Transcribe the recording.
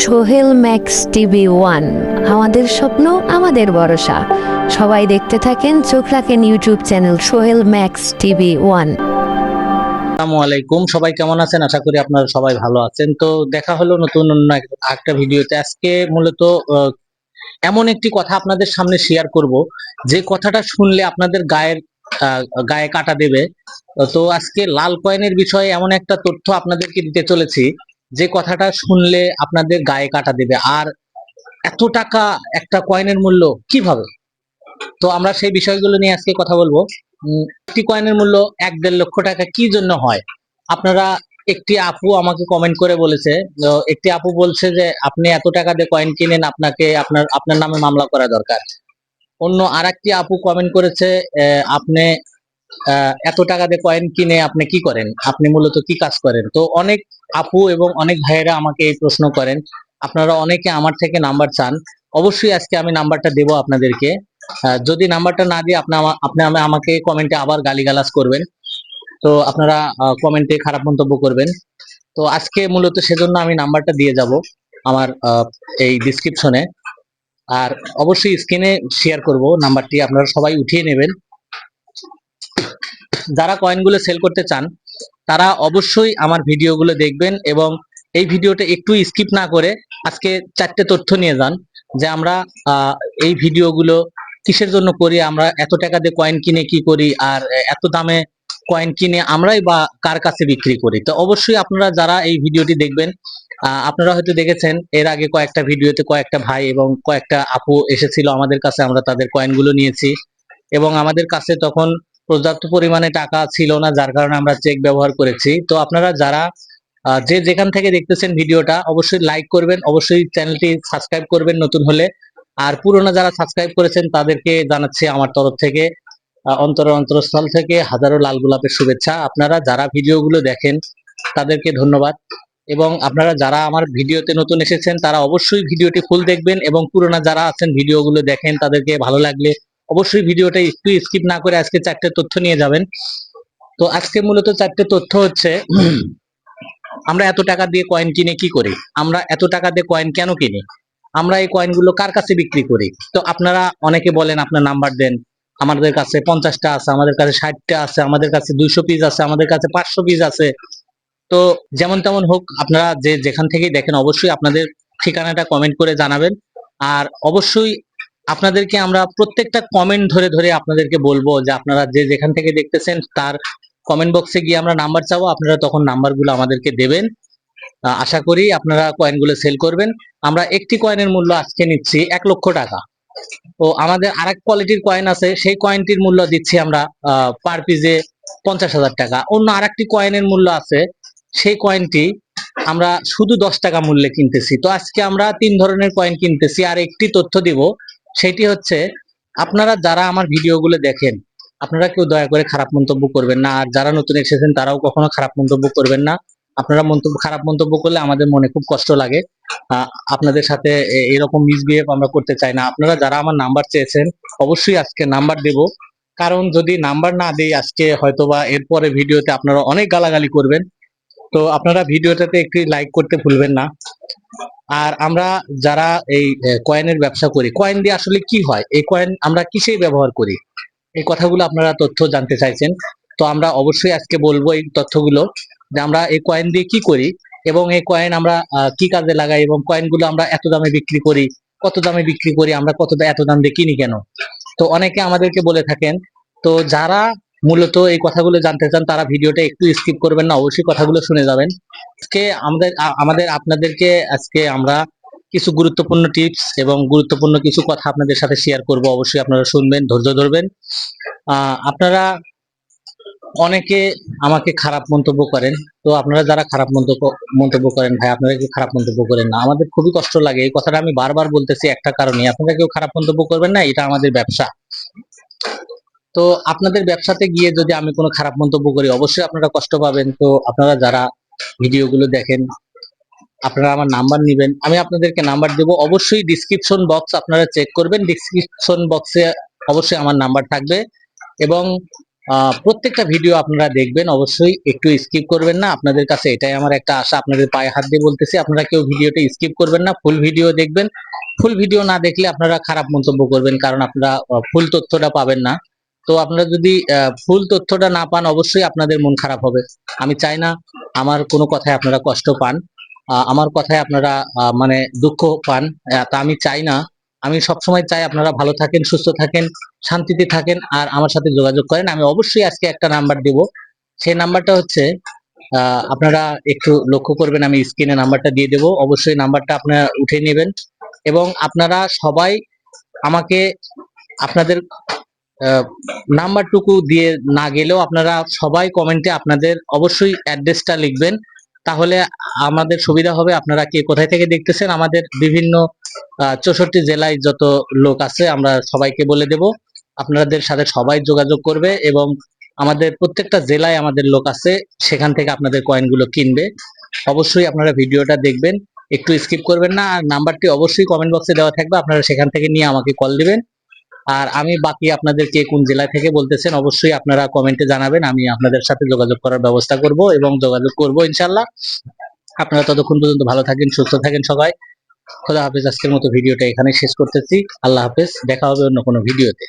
Sohel max TV one. আমাদের স্বপ্ন, আমাদের ভরসা। সবাই দেখতে থাকেন চোখ রাখেন YouTube channel Sohel max TV one. আসসালামু আলাইকুম, সবাই কেমন আছেন? আশা করি আপনারা সবাই ভালো আছেন। তো দেখা হলো নতুন অন্য এক- একটা ভিডিওতে। আজকে মূলত এমন একটি কথা আপনাদের সামনে শেয়ার করব। যে কথাটা শুনলে আপনাদের গায়ের গায়ে কাটা দেবে। তো আজকে লাল কয়েনের বিষয়ে এমন একটা তথ্য আপনাদেরকে দিতে চলেছি। যে কথাটা শুনলে আপনাদের গায়ে কাটা দেবে। আর এত টাকা একটা কয়েনের মূল্য কীভাবে? তো আমরা সেই বিষয়গুলো নিয়ে আজকে কথা বলব। একটি কয়েনের মূল্য এক দেড় লক্ষ টাকা কি জন্য হয়? আপনারা একটি আপু আমাকে কমেন্ট করে বলেছে একটি আপু বলছে যে, আপনি এত টাকা দিয়ে কয়েন কিনেন, আপনাকে আপনার আপনার নামে মামলা করা দরকার। অন্য আর আপু কমেন্ট করেছে আপনি এত টাকা দিয়ে কয়েন কিনে আপনি কি করেন? আপনি মূলত কি কাজ করেন? তো অনেক আপু এবং অনেক ভাইয়েরা আমাকে এই প্রশ্ন করেন। আপনারা অনেকে আমার থেকে নাম্বার চান। অবশ্যই আজকে আমি নাম্বারটা দেবো আপনাদেরকে। যদি নাম্বারটা না দিয়ে আপনি আপনি আমাকে কমেন্টে আবার গালিগালাজ করবেন, তো আপনারা কমেন্টে খারাপ মন্তব্য করবেন। তো আজকে মূলত সেজন্য আমি নাম্বারটা দিয়ে যাব আমার এই ডিসক্রিপশনে আর অবশ্যই স্ক্রিনে শেয়ার করব। নাম্বারটি আপনারা সবাই উঠিয়ে নেবেন। যারা কয়েনগুলো সেল করতে চান, তারা অবশ্যই আমার ভিডিওগুলো দেখবেন এবং এই ভিডিওটা একটু স্কিপ না করে আজকে চারটে তথ্য নিয়ে যান যে আমরা এই ভিডিওগুলো কিসের জন্য করি, আমরা এত টাকা দিয়ে কয়েন কিনে কি করি আর এত দামে কয়েন কিনে আমরাই বা কার কাছে বিক্রি করি। তো অবশ্যই আপনারা যারা এই ভিডিওটি দেখবেন আপনারা হয়তো দেখেছেন, এর আগে কয়েকটা ভিডিওতে কয়েকটা ভাই এবং কয়েকটা আপু এসেছিল আমাদের কাছে, আমরা তাদের কয়েনগুলো নিয়েছি এবং আমাদের কাছে তখন পর্যাপ্ত পরিমাণে টাকা ছিল না, যার কারণে আমরা চেক ব্যবহার করেছি। তো আপনারা যারা যে যেখান থেকে দেখতেছেন ভিডিওটা, অবশ্যই লাইক করবেন, অবশ্যই চ্যানেলটি সাবস্ক্রাইব করবেন নতুন হলে। আর পুরোনো যারা সাবস্ক্রাইব করেছেন, তাদেরকে জানাচ্ছি আমার তরফ থেকে অন্তর অন্তরস্থল থেকে হাজারো লাল গোলাপের শুভেচ্ছা। আপনারা যারা ভিডিওগুলো দেখেন, তাদেরকে ধন্যবাদ। এবং আপনারা যারা আমার ভিডিওতে নতুন এসেছেন, তারা অবশ্যই ভিডিওটি ফুল দেখবেন এবং পুরোনো যারা আছেন, ভিডিওগুলো দেখেন, তাদেরকে ভালো লাগলে অবশ্যই ভিডিওটা একটু স্কিপ না করে আজকে চারটে তথ্য নিয়ে যাবেন। তো আজকে মূলত চারটে তথ্য হচ্ছে, আমরা এত টাকা দিয়ে কয়েন কিনে কি করি? আমরা এত টাকা দিয়ে কয়েন কেন কিনি? আমরা এই কয়েনগুলো কার কাছে বিক্রি করি? তো আপনারা অনেকে বলেন, আপনার নাম্বার দেন, আমাদের কাছে পঞ্চাশটা আছে, আমাদের কাছে ষাটটা আছে, আমাদের কাছে দুইশো পিস আছে, আমাদের কাছে পাঁচশো পিস আছে। তো যেমন তেমন হোক, আপনারা যে যেখান থেকেই দেখেন, অবশ্যই আপনাদের ঠিকানাটা কমেন্ট করে জানাবেন। আর অবশ্যই আপনাদেরকে আমরা প্রত্যেকটা কমেন্ট ধরে ধরে আপনাদেরকে বলব যে আপনারা যে যেখান থেকে দেখতেছেন তার কমেন্ট বক্সে গিয়ে আমরা নাম্বার চাবো, আপনারা তখন নাম্বারগুলো আমাদেরকে দেবেন। আশা করি আপনারা কয়েনগুলো সেল করবেন। আমরা একটি কয়েনের মূল্য আজকে নিচ্ছি এক লক্ষ টাকা। তো আমাদের আরেক কোয়ালিটির কয়েন আছে, সেই কয়েনটির মূল্য দিচ্ছি আমরা পার পিসে পঞ্চাশ হাজার টাকা। অন্য আরেকটি কয়েনের মূল্য আছে, সেই কয়েনটি আমরা শুধু দশ টাকা মূল্যে কিনতেছি। তো আজকে আমরা তিন ধরনের কয়েন কিনতেছি, আর একটি তথ্য দিব সেটি হচ্ছে, আপনারা যারা আমার ভিডিওগুলো দেখেন, আপনারা কেউ দয়া করে খারাপ মন্তব্য করবেন না। আর যারা নতুন এসেছেন, তারাও কখনো খারাপ মন্তব্য করবেন না। আপনারা মন্তব্য, খারাপ মন্তব্য করলে আমাদের মনে খুব কষ্ট লাগে। আপনাদের সাথে এরকম মিসবিহেভ আমরা করতে চাই না। আপনারা যারা আমার নাম্বার চেয়েছেন, অবশ্যই আজকে নাম্বার দেব। কারণ যদি নাম্বার না দেই, আজকে হয়তোবা এরপরে ভিডিওতে আপনারা অনেক গালাগালি করবেন। তো আপনারা ভিডিওটাতে একটি লাইক করতে ভুলবেন না। আর আমরা যারা এই কয়েনের ব্যবসা করি কয়েন দিয়ে আসলে কি হয়? এই কয়েন আমরা কিসেই ব্যবহার করি? এই কথাগুলো আপনারা তথ্য জানতে চাইছেন। তো আমরা অবশ্যই আজকে বলব এই তথ্যগুলো যে আমরা এই কয়েন দিয়ে কি করি এবং এই কয়েন আমরা কি কাজে লাগাই এবং কয়েনগুলো আমরা এত দামে বিক্রি করি, কত দামে বিক্রি করি, আমরা কত এত দাম দিয়ে কিনি কেন? তো অনেকে আমাদেরকে বলে থাকেন, তো যারা মূলত এই কথাগুলো জানতে চান, তারা ভিডিওটা একটু স্কিপ করবেন না, অবশ্যই কথাগুলো শুনে যাবেন। আজকে আমাদের আমাদের আপনাদেরকে আজকে আমরা কিছু গুরুত্বপূর্ণ টিপস এবং গুরুত্বপূর্ণ কিছু কথা আপনাদের সাথে শেয়ার করব, অবশ্যই আপনারা শুনবেন, ধৈর্য ধরবেন। আপনারা অনেকে আমাকে খারাপ মন্তব্য করেন, তো আপনারা যারা খারাপ মন্তব্য মন্তব্য করেন ভাই, আপনারা কি খারাপ মন্তব্য করেন না। আমাদের খুবই কষ্ট লাগে, এই কথাটা আমি বারবার বলতেছি একটা কারণে আপনারা কেউ খারাপ মন্তব্য করবেন না, এটা আমাদের ব্যবসা। তো আপনাদের ব্যবসাতে গিয়ে যদি আমি কোনো খারাপ মন্তব্য করি, অবশ্যই আপনারা কষ্ট পাবেন। তো আপনারা যারা ভিডিওগুলো দেখেন, আপনারা আমার নাম্বার নেবেন। আমি আপনাদেরকে নাম্বার দেব। অবশ্যই ডিসক্রিপশন বক্স আপনারা চেক করবেন। ডিসক্রিপশন বক্সে অবশ্যই আমার নাম্বার থাকবে। এবং প্রত্যেকটা ভিডিও আপনারা দেখবেন। অবশ্যই একটু স্কিপ করবেন না। আপনাদের কাছে এটাই আমার একটা আশা। আপনাদের পায়ে হাত দিয়ে বলতেছি, আপনারা কেউ ভিডিওটা স্কিপ করবেন না। ফুল ভিডিও দেখবেন। ফুল ভিডিও না দেখলে আপনারা খারাপ মন্তব্য করবেন। কারণ আপনারা ফুল তথ্যটা পাবেন না। তো আপনারা যদি ফুল তথ্যটা না পান, অবশ্যই আপনাদের মন খারাপ হবে। আমি চাই না আমার কোনো কথায় আপনারা কষ্ট পান। আমার কথায় আপনারা মানে দুঃখ পান। তা আমি চাই না। আমি সবসময় চাই আপনারা ভালো থাকেন, সুস্থ থাকেন, শান্তিতে থাকেন আর আমার সাথে যোগাযোগ করেন। আমি অবশ্যই আজকে একটা নাম্বার দেব। সেই নাম্বারটা হচ্ছে আপনারা একটু লক্ষ্য করবেন, আমি স্ক্রিনে নাম্বারটা দিয়ে দেব। অবশ্যই নাম্বারটা আপনারা উঠে নেবেন। এবং আপনারা সবাই আমাকে, আপনাদের নাম্বারটুকু দিয়ে না গেলেও আপনারা সবাই কমেন্টে আপনাদের অবশ্যই অ্যাড্রেসটা লিখবেন। তাহলে আমাদের সুবিধা হবে আপনারা কে কোথায় থেকে দেখতেছেন, আমাদের বিভিন্ন চৌষট্টি জেলায় যত লোক আছে আমরা সবাইকে বলে দেব। আপনাদের সাথে সবাই যোগাযোগ করবে এবং আমাদের প্রত্যেকটা জেলায় আমাদের লোক আছে, সেখান থেকে আপনাদের কয়েনগুলো কিনবে। অবশ্যই আপনারা ভিডিওটা দেখবেন, একটু স্কিপ করবেন না। আর নাম্বারটি অবশ্যই কমেন্ট বক্সে দেওয়া থাকবে, আপনারা সেখান থেকে নিয়ে আমাকে কল দিবেন। আর আমি বাকি আপনাদের কে কোন জেলা থেকে বলতেছেন, অবশ্যই আপনারা কমেন্টে জানাবেন, আমি আপনাদের সাথে যোগাযোগ করার ব্যবস্থা করব এবং যোগাযোগ করব ইনশাল্লাহ আপনারা ততক্ষণ পর্যন্ত ভালো থাকেন, সুস্থ থাকেন সবাই। খোদা হাফেজ, আজকের মতো ভিডিওটা এখানে শেষ করতেছি। আল্লাহ হাফেজ, দেখা হবে অন্য কোনো ভিডিওতে।